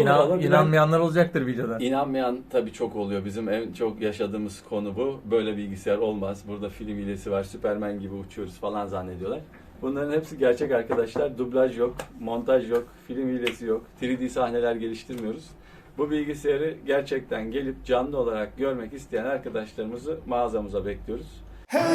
İnan, inanmayanlar olacaktır videoda. İnanmayan tabii çok oluyor. Bizim en çok yaşadığımız konu bu. Böyle bilgisayar olmaz. Burada film hilesi var. Süpermen gibi uçuyoruz falan zannediyorlar. Bunların hepsi gerçek arkadaşlar. Dublaj yok, montaj yok, film hilesi yok. 3D sahneler geliştirmiyoruz. Bu bilgisayarı gerçekten gelip canlı olarak görmek isteyen arkadaşlarımızı mağazamıza bekliyoruz. Kemal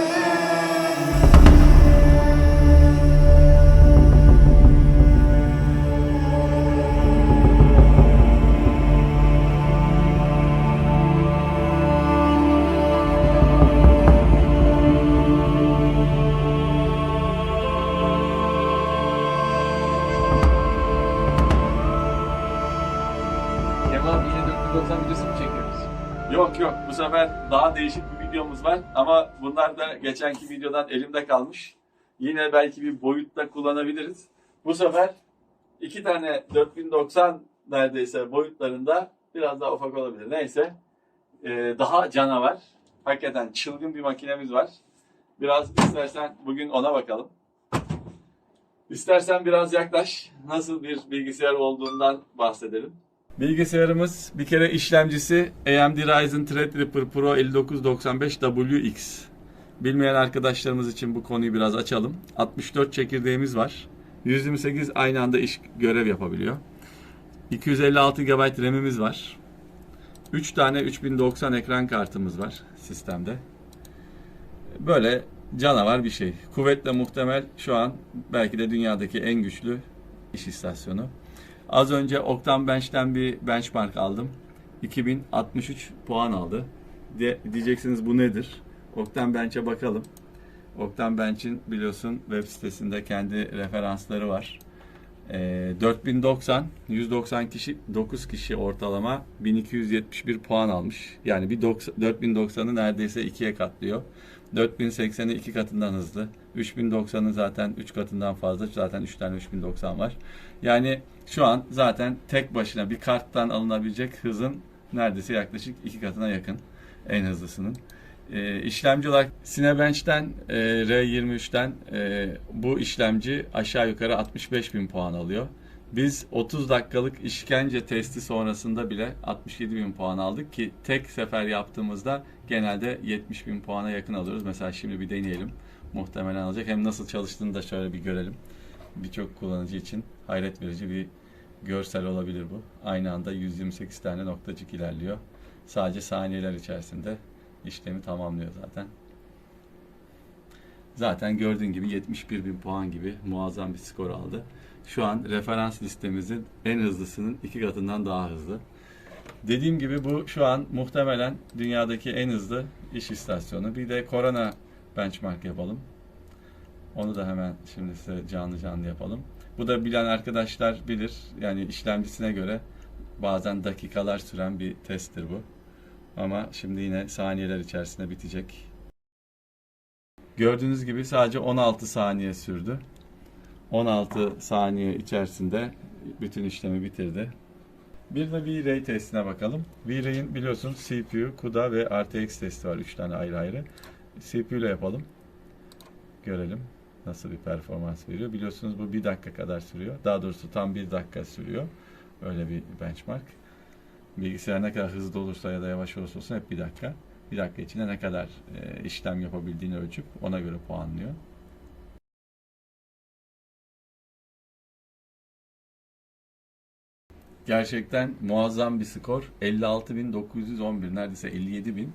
Yok yok bu sefer daha değişik bir videomuz var ama bunlar da geçenki videodan elimde kalmış. Yine belki bir boyutta kullanabiliriz. Bu sefer iki tane 4090 neredeyse boyutlarında biraz daha ufak olabilir. Neyse Ee, daha canavar. Hakikaten çılgın bir makinemiz var. Biraz istersen bugün ona bakalım. İstersen biraz yaklaş. Nasıl bir bilgisayar olduğundan bahsedelim. Bilgisayarımız bir kere işlemcisi AMD Ryzen Threadripper Pro 5995WX. Bilmeyen arkadaşlarımız için bu konuyu biraz açalım. 64 çekirdeğimiz var. 128 aynı anda iş görev yapabiliyor. 256 GB RAM'imiz var. 3 tane 3090 ekran kartımız var sistemde. Böyle canavar bir şey. Kuvvetle muhtemel şu an belki de dünyadaki en güçlü iş istasyonu. Az önce Octane Bench'ten bir benchmark aldım. 2063 puan aldı. De, diyeceksiniz bu nedir? Octane Bench'e bakalım. Octane Bench'in biliyorsun web sitesinde kendi referansları var. Ee, 4090, 190 kişi, 9 kişi ortalama 1271 puan almış. Yani bir 90 4090'ı neredeyse ikiye katlıyor. 4080'i iki katından hızlı. 3090'ın zaten 3 katından fazla. Zaten 3 tane 3090 var. Yani şu an zaten tek başına bir karttan alınabilecek hızın neredeyse yaklaşık iki katına yakın. En hızlısının. E, işlemci olarak Cinebench'ten e, R23'ten e, bu işlemci aşağı yukarı 65 bin puan alıyor. Biz 30 dakikalık işkence testi sonrasında bile 67 bin puan aldık ki tek sefer yaptığımızda genelde 70 bin puana yakın alıyoruz. Mesela şimdi bir deneyelim. Muhtemelen alacak. Hem nasıl çalıştığını da şöyle bir görelim. Birçok kullanıcı için hayret verici bir görsel olabilir bu. Aynı anda 128 tane noktacık ilerliyor. Sadece saniyeler içerisinde işlemi tamamlıyor zaten. Zaten gördüğün gibi 71 bin puan gibi muazzam bir skor aldı. Şu an referans listemizin en hızlısının iki katından daha hızlı. Dediğim gibi bu şu an muhtemelen dünyadaki en hızlı iş istasyonu. Bir de korona benchmark yapalım. Onu da hemen şimdi size canlı canlı yapalım. Bu da bilen arkadaşlar bilir. Yani işlemcisine göre bazen dakikalar süren bir testtir bu. Ama şimdi yine saniyeler içerisinde bitecek. Gördüğünüz gibi sadece 16 saniye sürdü. 16 saniye içerisinde bütün işlemi bitirdi. Bir de V-Ray testine bakalım. V-Ray'in biliyorsunuz CPU, CUDA ve RTX testi var. 3 tane ayrı ayrı. CPU ile yapalım. Görelim nasıl bir performans veriyor. Biliyorsunuz bu bir dakika kadar sürüyor. Daha doğrusu tam bir dakika sürüyor. Öyle bir benchmark. Bilgisayar ne kadar hızlı olursa ya da yavaş olursa olsun hep bir dakika. Bir dakika içinde ne kadar e, işlem yapabildiğini ölçüp ona göre puanlıyor. Gerçekten muazzam bir skor. 56.911 neredeyse 57.000.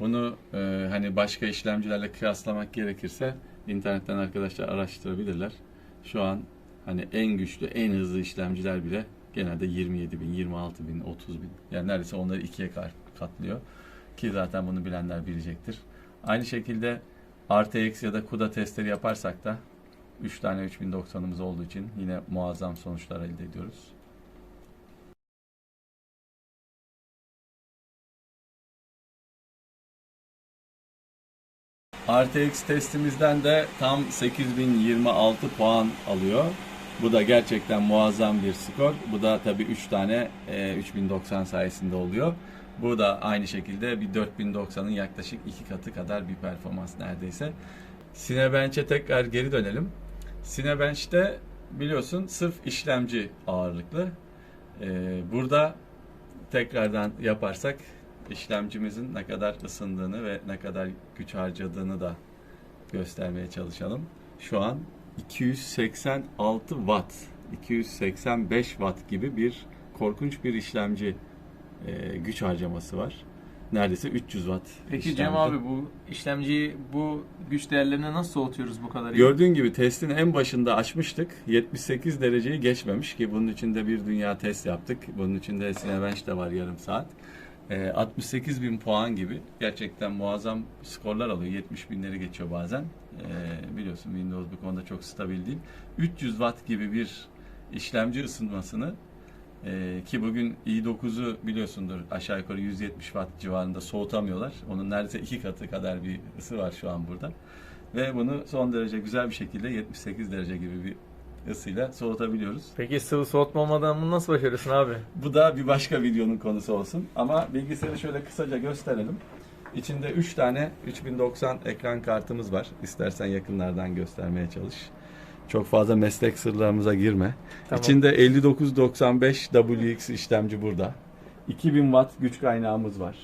Bunu e, hani başka işlemcilerle kıyaslamak gerekirse internetten arkadaşlar araştırabilirler. Şu an hani en güçlü, en hızlı işlemciler bile genelde 27 bin, 26 bin, 30 bin. Yani neredeyse onları ikiye katlıyor. Ki zaten bunu bilenler bilecektir. Aynı şekilde RTX ya da CUDA testleri yaparsak da 3 tane 3090'ımız olduğu için yine muazzam sonuçlar elde ediyoruz. RTX testimizden de tam 8026 puan alıyor. Bu da gerçekten muazzam bir skor. Bu da tabii 3 tane e, 3090 sayesinde oluyor. Bu da aynı şekilde bir 4090'ın yaklaşık iki katı kadar bir performans neredeyse. Cinebench'e tekrar geri dönelim. Cinebench'te biliyorsun sırf işlemci ağırlıklı. Ee, burada tekrardan yaparsak işlemcimizin ne kadar ısındığını ve ne kadar güç harcadığını da göstermeye çalışalım. Şu an 286 watt, 285 watt gibi bir korkunç bir işlemci e, güç harcaması var. Neredeyse 300 watt. Peki Cem işlemci. abi bu işlemciyi bu güç değerlerine nasıl soğutuyoruz bu kadar? iyi? Gördüğün gibi testin en başında açmıştık. 78 dereceyi geçmemiş ki bunun için de bir dünya test yaptık. Bunun için de Cinebench de var yarım saat. Ee, 68 bin puan gibi gerçekten muazzam skorlar alıyor. 70 binleri geçiyor bazen. Ee, biliyorsun Windows bu konuda çok stabil değil. 300 watt gibi bir işlemci ısınmasını ee, ki bugün i9'u biliyorsundur aşağı yukarı 170 watt civarında soğutamıyorlar. Onun neredeyse iki katı kadar bir ısı var şu an burada. Ve bunu son derece güzel bir şekilde 78 derece gibi bir ısıyla soğutabiliyoruz. Peki sıvı soğutma olmadan bunu nasıl başarıyorsun abi? Bu da bir başka videonun konusu olsun. Ama bilgisayarı şöyle kısaca gösterelim. İçinde 3 tane 3090 ekran kartımız var. İstersen yakınlardan göstermeye çalış. Çok fazla meslek sırlarımıza girme. Tamam. İçinde 5995 WX işlemci burada. 2000 watt güç kaynağımız var.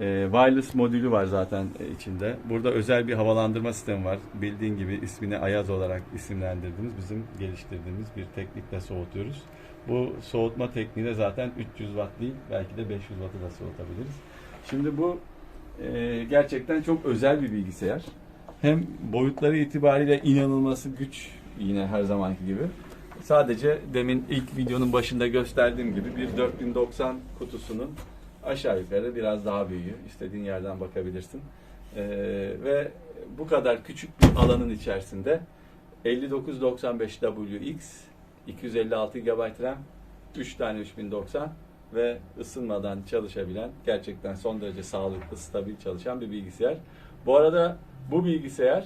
Ee, wireless modülü var zaten e, içinde. Burada özel bir havalandırma sistemi var. Bildiğin gibi ismini Ayaz olarak isimlendirdiğimiz, bizim geliştirdiğimiz bir teknikle soğutuyoruz. Bu soğutma tekniği de zaten 300 watt değil, belki de 500 wattı da soğutabiliriz. Şimdi bu e, gerçekten çok özel bir bilgisayar. Hem boyutları itibariyle inanılması güç yine her zamanki gibi. Sadece demin ilk videonun başında gösterdiğim gibi bir 4090 kutusunun aşağı yukarı biraz daha büyüğü. İstediğin yerden bakabilirsin. Ee, ve bu kadar küçük bir alanın içerisinde 5995 WX, 256 GB RAM, 3 tane 3090 ve ısınmadan çalışabilen, gerçekten son derece sağlıklı, stabil çalışan bir bilgisayar. Bu arada bu bilgisayar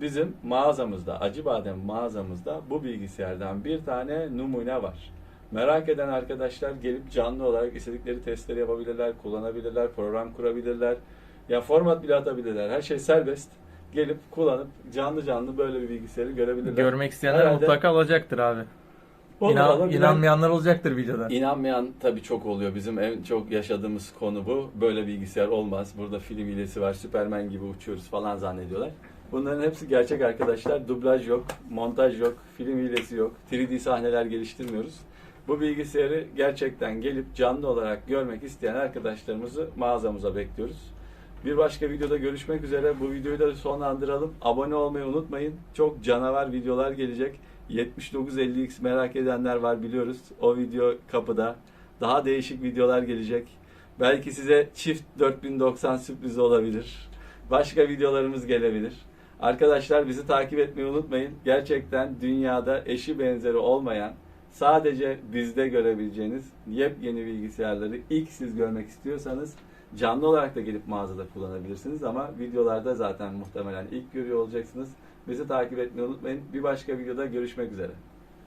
bizim mağazamızda, Acıbadem mağazamızda bu bilgisayardan bir tane numune var. Merak eden arkadaşlar gelip canlı olarak istedikleri testleri yapabilirler, kullanabilirler, program kurabilirler. Ya format bile atabilirler. Her şey serbest. Gelip kullanıp canlı canlı böyle bir bilgisayarı görebilirler. Görmek isteyenler Herhalde mutlaka olacaktır abi. İnan, inanmayanlar olacaktır videoda. İnanmayan tabii çok oluyor. Bizim en çok yaşadığımız konu bu. Böyle bilgisayar olmaz. Burada film hilesi var. Süpermen gibi uçuyoruz falan zannediyorlar. Bunların hepsi gerçek arkadaşlar. Dublaj yok, montaj yok, film hilesi yok. 3D sahneler geliştirmiyoruz. Bu bilgisayarı gerçekten gelip canlı olarak görmek isteyen arkadaşlarımızı mağazamıza bekliyoruz. Bir başka videoda görüşmek üzere. Bu videoyu da sonlandıralım. Abone olmayı unutmayın. Çok canavar videolar gelecek. 7950X merak edenler var biliyoruz. O video kapıda. Daha değişik videolar gelecek. Belki size çift 4090 sürprizi olabilir. Başka videolarımız gelebilir. Arkadaşlar bizi takip etmeyi unutmayın. Gerçekten dünyada eşi benzeri olmayan sadece bizde görebileceğiniz yepyeni bilgisayarları ilk siz görmek istiyorsanız canlı olarak da gelip mağazada kullanabilirsiniz ama videolarda zaten muhtemelen ilk görüyor olacaksınız. Bizi takip etmeyi unutmayın. Bir başka videoda görüşmek üzere.